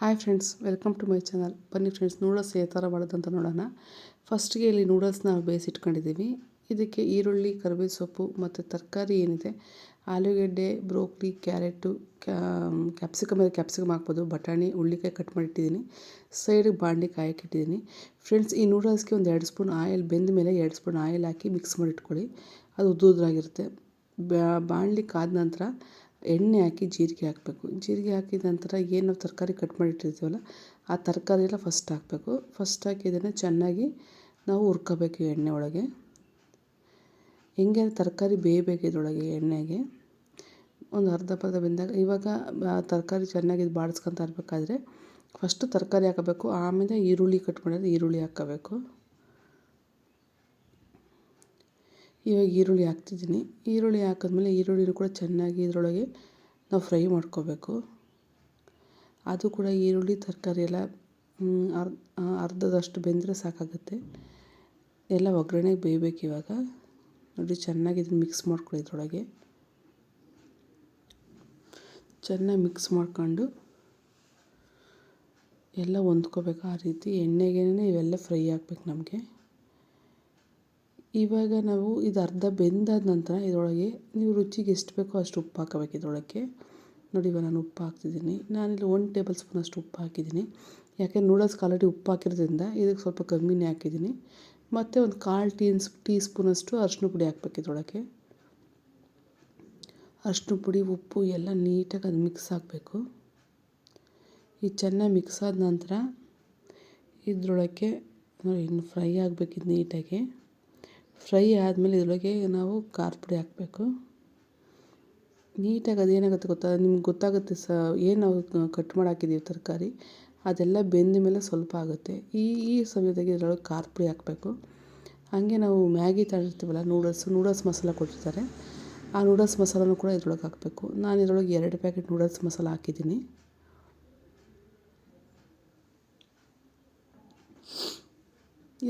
Hi friends welcome to my channel ಬನ್ನಿ friends noodles ಯಾವ ಥರ ಮಾಡೋದಂತ ನೋಡೋಣ. ಫಸ್ಟ್ಗೆ ಇಲ್ಲಿ ನೂಡಲ್ಸ್ನ ಬೇಯಿಸಿಟ್ಕೊಂಡಿದ್ದೀವಿ ಇದಕ್ಕೆ ಈರುಳ್ಳಿ ಕರಿಬೇವು ಸೊಪ್ಪು ಮತ್ತು ತರಕಾರಿ ಏನಿದೆ. ಆಲೂಗೆಡ್ಡೆ, ಬ್ರೋಕ್ಲಿ, ಕ್ಯಾರೆಟು ಕ್ಯಾಪ್ಸಿಕಮ್ ಮೇಲೆ ಕ್ಯಾಪ್ಸಿಕಮ್ ಹಾಕ್ಬೋದು. ಬಟಾಣಿ, ಉಳ್ಳಿಕಾಯಿ ಕಟ್ ಮಾಡಿಟ್ಟಿದ್ದೀನಿ. ಸೈಡಿಗೆ ಬಾಂಡಿ ಕಾಯಕ್ಕಿಟ್ಟಿದ್ದೀನಿ. ಫ್ರೆಂಡ್ಸ್ ಈ ನೂಡಲ್ಸ್ಗೆ ಒಂದು ಎರಡು ಸ್ಪೂನ್ ಆಯಿಲ್ ಬೆಂದ ಮೇಲೆ ಎರಡು ಸ್ಪೂನ್ ಆಯಿಲ್ ಹಾಕಿ ಮಿಕ್ಸ್ ಮಾಡಿಟ್ಕೊಳ್ಳಿ. ಅದು ಉದ್ದುದ್ರಾಗಿರುತ್ತೆ. ಬಾಣಲಿ ಕಾದ ನಂತರ ಎಣ್ಣೆ ಹಾಕಿ ಜೀರಿಗೆ ಹಾಕಬೇಕು. ಜೀರಿಗೆ ಹಾಕಿದ ನಂತರ ಏನು ತರಕಾರಿ ಕಟ್ ಮಾಡಿಟ್ಟಿರ್ತೀವಲ್ಲ, ಆ ತರಕಾರಿ ಎಲ್ಲ ಫಸ್ಟ್ ಹಾಕಬೇಕು. ಫಸ್ಟ್ ಹಾಕಿ ಚೆನ್ನಾಗಿ ನಾವು ಹುರ್ಕೋಬೇಕು ಎಣ್ಣೆ ಒಳಗೆ. ಹೆಂಗೆ ತರಕಾರಿ ಬೇಯಬೇಕು ಇದರೊಳಗೆ ಎಣ್ಣೆಗೆ. ಒಂದು ಅರ್ಧ ಪರ್ಧ ಬೆಂದಾಗ, ಇವಾಗ ತರಕಾರಿ ಚೆನ್ನಾಗಿ ಬಾಡಿಸ್ಕೊತಾ ಇರಬೇಕಾದ್ರೆ ಫಸ್ಟು ತರಕಾರಿ ಹಾಕಬೇಕು. ಆಮೇಲೆ ಈರುಳ್ಳಿ ಕಟ್ ಮಾಡಿದ್ರೆ ಈರುಳ್ಳಿ ಹಾಕ್ಕೋಬೇಕು ಇವಾಗ ಈರುಳ್ಳಿ ಹಾಕ್ತಿದ್ದೀನಿ. ಈರುಳ್ಳಿ ಹಾಕಿದ್ಮೇಲೆ ಈರುಳ್ಳಿನೂ ಕೂಡ ಚೆನ್ನಾಗಿ ಇದರೊಳಗೆ ನಾವು ಫ್ರೈ ಮಾಡ್ಕೋಬೇಕು. ಅದು ಕೂಡ ಈರುಳ್ಳಿ, ತರಕಾರಿ ಎಲ್ಲ ಅರ್ಧ ಅರ್ಧದಷ್ಟು ಬೆಂದರೆ ಸಾಕಾಗುತ್ತೆ. ಎಲ್ಲ ಒಗ್ಗರಣೆಗೆ ಬೇಯಬೇಕು ಇವಾಗ. ನೋಡಿ, ಚೆನ್ನಾಗಿ ಇದನ್ನು ಮಿಕ್ಸ್ ಮಾಡ್ಕೊಳ್ಳಿ ಇದರೊಳಗೆ. ಚೆನ್ನಾಗಿ ಮಿಕ್ಸ್ ಮಾಡ್ಕೊಂಡು ಎಲ್ಲ ಹೊಂದ್ಕೋಬೇಕು. ಆ ರೀತಿ ಎಣ್ಣೆಗೇನೆ ಇವೆಲ್ಲ ಫ್ರೈ ಆಗ್ಬೇಕು ನಮಗೆ. ಇವಾಗ ನಾವು ಇದು ಅರ್ಧ ಬೆಂದಾದ ನಂತರ ಇದರೊಳಗೆ ನೀವು ರುಚಿಗೆ ಎಷ್ಟು ಬೇಕೋ ಅಷ್ಟು ಉಪ್ಪು ಹಾಕಬೇಕು ಇದರೊಳಗೆ ನೋಡಿ ಇವಾಗ ನಾನು ಉಪ್ಪು ಹಾಕ್ತಿದ್ದೀನಿ. ನಾನಿಲ್ಲಿ ಒನ್ ಟೇಬಲ್ ಸ್ಪೂನ್ ಅಷ್ಟು ಉಪ್ಪು ಹಾಕಿದ್ದೀನಿ. ಯಾಕೆ ನೂಡಲ್ಸ್ಗೆ ಆಲ್ರೆಡಿ ಉಪ್ಪು ಹಾಕಿರೋದ್ರಿಂದ ಇದಕ್ಕೆ ಸ್ವಲ್ಪ ಕಮ್ಮಿನೇ ಹಾಕಿದ್ದೀನಿ. ಮತ್ತು ಒಂದು ಕಾಲು ಟೀ ಟೀ ಸ್ಪೂನಷ್ಟು ಅರಿಶಿನ ಪುಡಿ ಹಾಕ್ಬೇಕು ಇದರೊಳಗೆ ಅರಿಶಿನ ಪುಡಿ, ಉಪ್ಪು ಎಲ್ಲ ನೀಟಾಗಿ ಅದು ಮಿಕ್ಸ್ ಹಾಕಬೇಕು ಈ ಚೆನ್ನಾಗಿ ಮಿಕ್ಸ್ ಆದ ನಂತರ ಇದರೊಳಗೆ ನೋಡಿ ಇನ್ನು ಫ್ರೈ ಆಗಬೇಕಿದ್ದು ನೀಟಾಗಿ. ಫ್ರೈ ಆದಮೇಲೆ ಇದರೊಳಗೆ ನಾವು ಖಾರ ಪುಡಿ ಹಾಕಬೇಕು. ನೀಟಾಗಿ ಅದೇನಾಗುತ್ತೆ ಗೊತ್ತಾ? ನಿಮ್ಗೆ ಗೊತ್ತಾಗುತ್ತೆ ಸ ಏನು ನಾವು ಕಟ್ ಮಾಡಿ ಹಾಕಿದ್ದೀವಿ ತರಕಾರಿ. ಅದೆಲ್ಲ ಬೆಂದ ಮೇಲೆ ಸ್ವಲ್ಪ ಆಗುತ್ತೆ. ಈ ಈ ಸಮಯದಾಗೆ ಇದರೊಳಗೆ ಖಾರ ಪುಡಿ ಹಾಕಬೇಕು. ಹಾಗೆ ನಾವು ಮ್ಯಾಗಿ ತಗೊಳ್ತೀವಲ್ಲ ನೂಡಲ್ಸ್ ನೂಡಲ್ಸ್ ಮಸಾಲ ಕೊಟ್ಟಿರ್ತಾರೆ. ಆ ನೂಡಲ್ಸ್ ಮಸಾಲನೂ ಕೂಡ ಇದ್ರೊಳಗೆ ಹಾಕಬೇಕು. ನಾನು ಇದರೊಳಗೆ ಎರಡು ಪ್ಯಾಕೆಟ್ ನೂಡಲ್ಸ್ ಮಸಾಲ ಹಾಕಿದ್ದೀನಿ.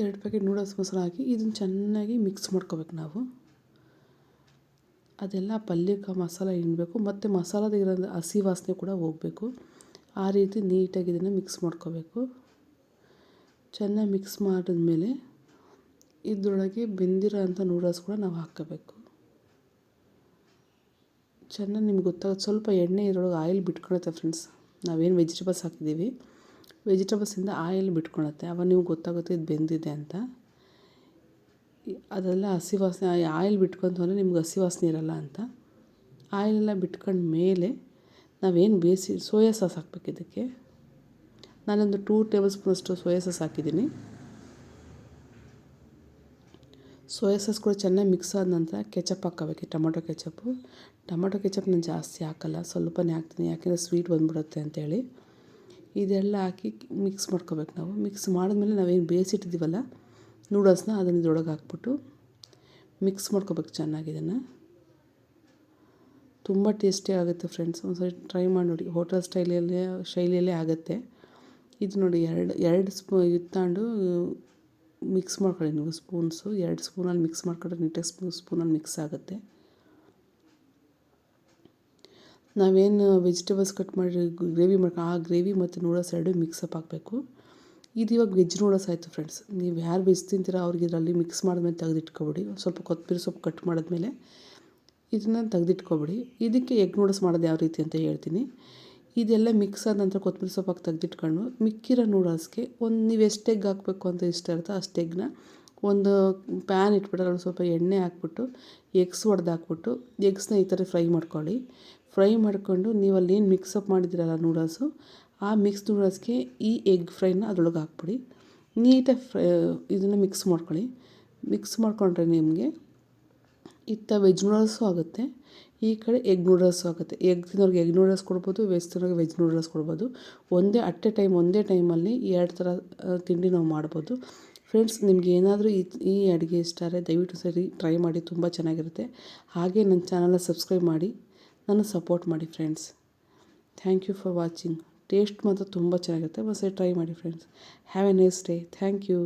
ಎರಡು ಪ್ಯಾಕೆಟ್ ನೂಡಲ್ಸ್ ಮಸಾಲ ಹಾಕಿ ಇದನ್ನು ಚೆನ್ನಾಗಿ ಮಿಕ್ಸ್ ಮಾಡ್ಕೋಬೇಕು ನಾವು. ಅದೆಲ್ಲ ಪಲ್ಯಕ್ಕೆ ಮಸಾಲ ಹಿಂಡಬೇಕು ಮತ್ತು ಮಸಾಲದ ಇರೋ ಹಸಿ ವಾಸನೆ ಕೂಡ ಹೋಗಬೇಕು. ಆ ರೀತಿ ನೀಟಾಗಿ ಇದನ್ನು ಮಿಕ್ಸ್ ಮಾಡ್ಕೋಬೇಕು. ಚೆನ್ನಾಗಿ ಮಿಕ್ಸ್ ಮಾಡಿದ್ಮೇಲೆ ಇದರೊಳಗೆ ಬೆಂದಿರೋ ಅಂಥ ನೂಡಲ್ಸ್ ಕೂಡ ನಾವು ಹಾಕ್ಕೋಬೇಕು ಚೆನ್ನಾಗಿ ನಿಮ್ಗೆ ಗೊತ್ತಾಗುತ್ತೆ ಸ್ವಲ್ಪ ಎಣ್ಣೆ ಇದರೊಳಗೆ ಆಯಿಲ್ ಬಿಟ್ಕೊಳತ್ತೆ ಫ್ರೆಂಡ್ಸ್ ನಾವೇನು ವೆಜಿಟೇಬಲ್ಸ್ ಹಾಕಿದ್ದೀವಿ. ವೆಜಿಟೇಬಲ್ಸಿಂದ ಆಯಿಲ್ ಬಿಟ್ಕೊಳತ್ತೆ ಅವಾಗ ನೀವು ಗೊತ್ತಾಗುತ್ತೆ ಇದು ಬೆಂದಿದೆ ಅಂತ. ಅದೆಲ್ಲ ಹಸಿ ವಾಸನೆ ಆಯಿಲ್ ಬಿಟ್ಕೊಂತು ಅಂದರೆ ನಿಮ್ಗೆ ಹಸಿ ವಾಸನೆ ಇರಲ್ಲ ಅಂತ. ಆಯಿಲೆಲ್ಲ ಬಿಟ್ಕೊಂಡ ಮೇಲೆ ನಾವೇನು ಬೇಯಿಸಿ ಸೋಯಾ ಸಾಸ್ ಹಾಕ್ಬೇಕು ಇದಕ್ಕೆ? ನಾನೊಂದು ಟೂ ಟೇಬಲ್ ಸ್ಪೂನಷ್ಟು ಸೋಯಾ ಸಾಸ್ ಹಾಕಿದ್ದೀನಿ. ಸೋಯಾ ಸಾಸ್ ಕೂಡ ಚೆನ್ನಾಗಿ ಮಿಕ್ಸ್ ಆದ ನಂತರ ಕೆಚಪ್ ಹಾಕ್ಕೋಬೇಕು ಟೊಮೊಟೊ ಕೆಚಪ್ಪು. ಟೊಮೊಟೊ ಕೆಚಪ್ ನಾನು ಜಾಸ್ತಿ ಹಾಕಲ್ಲ, ಸ್ವಲ್ಪನೇ ಹಾಕ್ತೀನಿ, ಯಾಕೆಂದರೆ ಸ್ವೀಟ್ ಬಂದ್ಬಿಡುತ್ತೆ ಅಂತೇಳಿ. ಇದೆಲ್ಲ ಹಾಕಿ ಮಿಕ್ಸ್ ಮಾಡ್ಕೋಬೇಕು ನಾವು. ಮಿಕ್ಸ್ ಮಾಡಿದ್ಮೇಲೆ ನಾವೇನು ಬೇಯಿಸಿಟ್ಟಿದ್ದೀವಲ್ಲ ನೂಡಲ್ಸ್ನ ಅದನ್ನು ಇದ್ರೊಳಗೆ ಹಾಕ್ಬಿಟ್ಟು ಮಿಕ್ಸ್ ಮಾಡ್ಕೋಬೇಕು ಚೆನ್ನಾಗಿ ಇದನ್ನು. ತುಂಬ ಟೇಸ್ಟಿ ಆಗುತ್ತೆ ಫ್ರೆಂಡ್ಸ್ ಒಂದು ಸರಿ ಟ್ರೈ ಮಾಡಿ ನೋಡಿ. ಹೋಟೆಲ್ ಸ್ಟೈಲಲ್ಲೇ ಶೈಲಿಯಲ್ಲೇ ಆಗುತ್ತೆ. ಇದು ನೋಡಿ, ಎರಡು ಎರಡು ಸ್ಪೂ ಇತ್ತಾಂಡು ಮಿಕ್ಸ್ ಮಾಡ್ಕೊಳ್ಳಿ ನೀವು ಸ್ಪೂನ್ಸು ಎರಡು ಸ್ಪೂನಲ್ಲಿ ಮಿಕ್ಸ್ ಮಾಡ್ಕೊಂಡ್ರೆ ನೀಟಾಗಿ ಸ್ಪೂನ್ ಸ್ಪೂನಲ್ಲಿ ಮಿಕ್ಸ್ ಆಗುತ್ತೆ. ನಾವೇನು ವೆಜಿಟೇಬಲ್ಸ್ ಕಟ್ ಮಾಡಿ ಗ್ರೇವಿ ಮಾಡ್ಕೊ, ಆ ಗ್ರೇವಿ ಮತ್ತು ನೂಡಲ್ಸ್ ಎರಡು ಮಿಕ್ಸಪ್ ಹಾಕಬೇಕು. ಇದು ಇವಾಗ ವೆಜ್ ನೂಡಲ್ಸ್ ಆಯಿತು ಫ್ರೆಂಡ್ಸ್ ನೀವು ಯಾರು ವೆಜ್ ತಿಂತೀರ ಅವ್ರಿಗೆ ಇದರಲ್ಲಿ ಮಿಕ್ಸ್ ಮಾಡಿದ್ಮೇಲೆ ತೆಗೆದಿಟ್ಕೊಬಿಡಿ. ಸ್ವಲ್ಪ ಕೊತ್ತಂಬರಿ ಸೊಪ್ಪು ಕಟ್ ಮಾಡಿದ್ಮೇಲೆ ಇದನ್ನು ತೆಗೆದಿಟ್ಕೊಬಿಡಿ. ಇದಕ್ಕೆ ಎಗ್ ನೂಡಲ್ಸ್ ಮಾಡೋದು ಯಾವ ರೀತಿ ಅಂತ ಹೇಳ್ತೀನಿ. ಇದೆಲ್ಲ ಮಿಕ್ಸ್ ಆದ ನಂತರ ಕೊತ್ತಂಬರಿ ಸೊಪ್ಪಾಗಿ ತೆಗೆದಿಟ್ಕೊಂಡು ಮಿಕ್ಕಿರೋ ನೂಡಲ್ಸ್ಗೆ ಒಂದು ನೀವು ಎಷ್ಟು ಎಗ್ ಹಾಕಬೇಕು ಅಂತ ಇಷ್ಟ ಇರುತ್ತೋ ಅಷ್ಟು ಎಗ್ನ ಒಂದು ಪ್ಯಾನ್ ಇಟ್ಬಿಟ್ಟು ಅದ್ರಲ್ಲಿ ಸ್ವಲ್ಪ ಎಣ್ಣೆ ಹಾಕ್ಬಿಟ್ಟು ಎಗ್ಸ್ ಹೊಡೆದು ಹಾಕ್ಬಿಟ್ಟು ಎಗ್ಸ್ನ ಈ ಥರ ಫ್ರೈ ಮಾಡ್ಕೊಳ್ಳಿ. ಫ್ರೈ ಮಾಡಿಕೊಂಡು ನೀವು ಅಲ್ಲಿ ಏನು ಮಿಕ್ಸಪ್ ಮಾಡಿದ್ದೀರಲ್ಲ ನೂಡಲ್ಸು, ಆ ಮಿಕ್ಸ್ ನೂಡಲ್ಸ್ಗೆ ಈ ಎಗ್ ಫ್ರೈನ ಅದರೊಳಗೆ ಹಾಕ್ಬಿಡಿ. ನೀಟಾಗಿ ಫ್ರೈ, ಇದನ್ನು ಮಿಕ್ಸ್ ಮಾಡ್ಕೊಳ್ಳಿ. ಮಿಕ್ಸ್ ಮಾಡಿಕೊಂಡ್ರೆ ನಿಮಗೆ ಇತ್ತ ವೆಜ್ ನೂಡಲ್ಸು ಆಗುತ್ತೆ, ಈ ಕಡೆ ಎಗ್ ನೂಡಲ್ಸು ಆಗುತ್ತೆ. ಎಗ್ ತಿನ್ನೋರಿಗೆ ಎಗ್ ನೂಡಲ್ಸ್ ಕೊಡ್ಬೋದು, ವೆಜ್ ತಿನ್ನೋರಿಗೆ ವೆಜ್ ನೂಡಲ್ಸ್ ಕೊಡ್ಬೋದು. ಒಂದೇ ಅಟ್ ಎ ಟೈಮ್, ಒಂದೇ ಟೈಮಲ್ಲಿ ಎರಡು ಥರ ತಿಂಡಿ ನಾವು ಮಾಡ್ಬೋದು. ಫ್ರೆಂಡ್ಸ್, ನಿಮ್ಗೆ ಏನಾದರೂ ಈ ಈ ಅಡುಗೆ ಇಷ್ಟ ಆದರೆ ದಯವಿಟ್ಟು ಸರಿ ಟ್ರೈ ಮಾಡಿ, ತುಂಬ ಚೆನ್ನಾಗಿರುತ್ತೆ. ಹಾಗೆ ನನ್ನ ಚಾನಲ್ನ ಸಬ್ಸ್ಕ್ರೈಬ್ ಮಾಡಿ. ನನ್ನ ಸಪೋರ್ಟ್ ಮಾಡಿ friends thank you for watching taste ಮಾತ್ರ ತುಂಬ ಚೆನ್ನಾಗಿರುತ್ತೆ. ಒಂದ್ಸರಿ ಟ್ರೈ ಮಾಡಿ friends have a nice day thank you